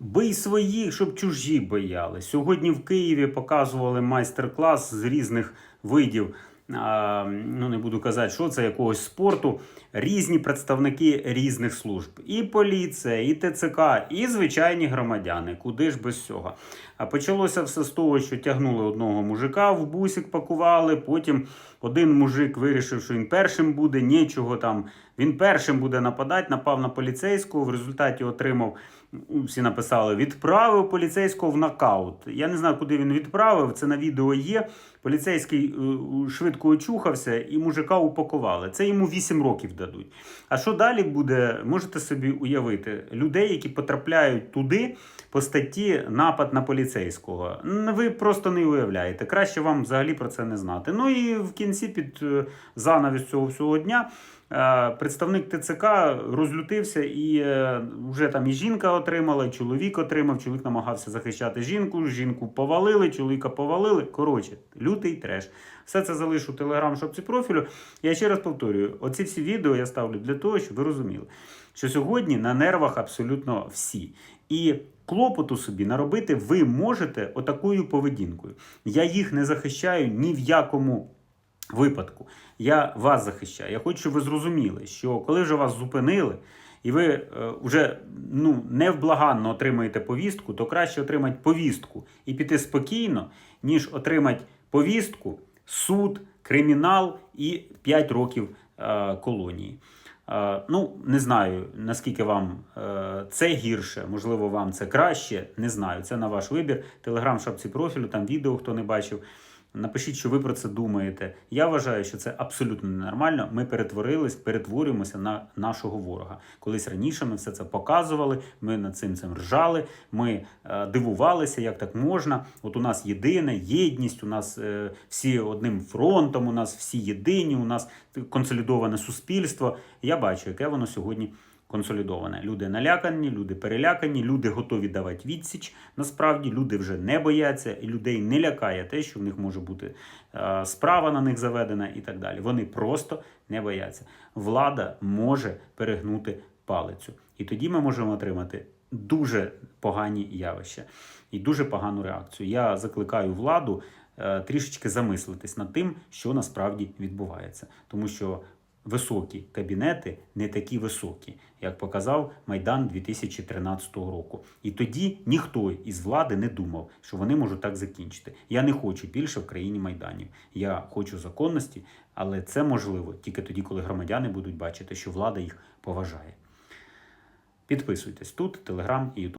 Бий своїх, щоб чужі бояли. Сьогодні в Києві показували майстер-клас з різних видів. Ну, не буду казати, що це якогось спорту. Різні представники різних служб. І поліція, і ТЦК, і звичайні громадяни. Куди ж без цього? А почалося все з того, що тягнули одного мужика в бусик, пакували. Потім один мужик вирішив, що він першим буде, нічого там. Він першим буде нападати, напав на поліцейського. В результаті отримав, всі написали, відправив поліцейського в нокаут. Я не знаю, куди він відправив. Це на відео є. Поліцейський е, швидко очухався і мужика упакували. Це йому 8 років дадуть. А що далі буде, можете собі уявити людей, які потрапляють туди по статті напад на поліцейського. Ви просто не уявляєте. Краще вам взагалі про це не знати. Ну і в кінці під е, занавіс цього всього дня. Е, Представник ТЦК розлютився і е, вже там і жінка отримала, і чоловік отримав. Чоловік намагався захищати жінку. Жінку повалили, чоловіка повалили. Коротше, лютий треш. Все це залишу в телеграм-шопці профілю. Я ще раз повторюю: оці всі відео я ставлю для того, щоб ви розуміли, що сьогодні на нервах абсолютно всі. І клопоту собі наробити ви можете отакою поведінкою. Я їх не захищаю ні в якому випадку. Я вас захищаю. Я хочу, щоб ви зрозуміли, що коли вже вас зупинили, і ви е, вже ну, невблаганно отримаєте повістку, то краще отримати повістку і піти спокійно, ніж отримати повістку, суд, кримінал і 5 років е, колонії. Е, ну, не знаю, наскільки вам е, це гірше, можливо, вам це краще. Не знаю. Це на ваш вибір. Телеграм шапці профілю, там відео, хто не бачив. Напишіть, що ви про це думаєте. Я вважаю, що це абсолютно ненормально. Ми перетворились, перетворюємося на нашого ворога. Колись раніше ми все це показували, ми над цим цим ржали, ми е, дивувалися, як так можна. От у нас єдине, єдність, у нас е, всі одним фронтом, у нас всі єдині, у нас консолідоване суспільство. Я бачу, яке воно сьогодні консолідоване. Люди налякані, люди перелякані, люди готові давати відсіч. Насправді люди вже не бояться, і людей не лякає те, що в них може бути е, справа на них заведена і так далі. Вони просто не бояться. Влада може перегнути палицю, і тоді ми можемо отримати дуже погані явища і дуже погану реакцію. Я закликаю владу е, трішечки замислитись над тим, що насправді відбувається, тому що високі кабінети не такі високі, як показав Майдан 2013 року. І тоді ніхто із влади не думав, що вони можуть так закінчити. Я не хочу більше в країні майданів. Я хочу законності, але це можливо тільки тоді, коли громадяни будуть бачити, що влада їх поважає. Підписуйтесь тут, Телеграм і Ютуб.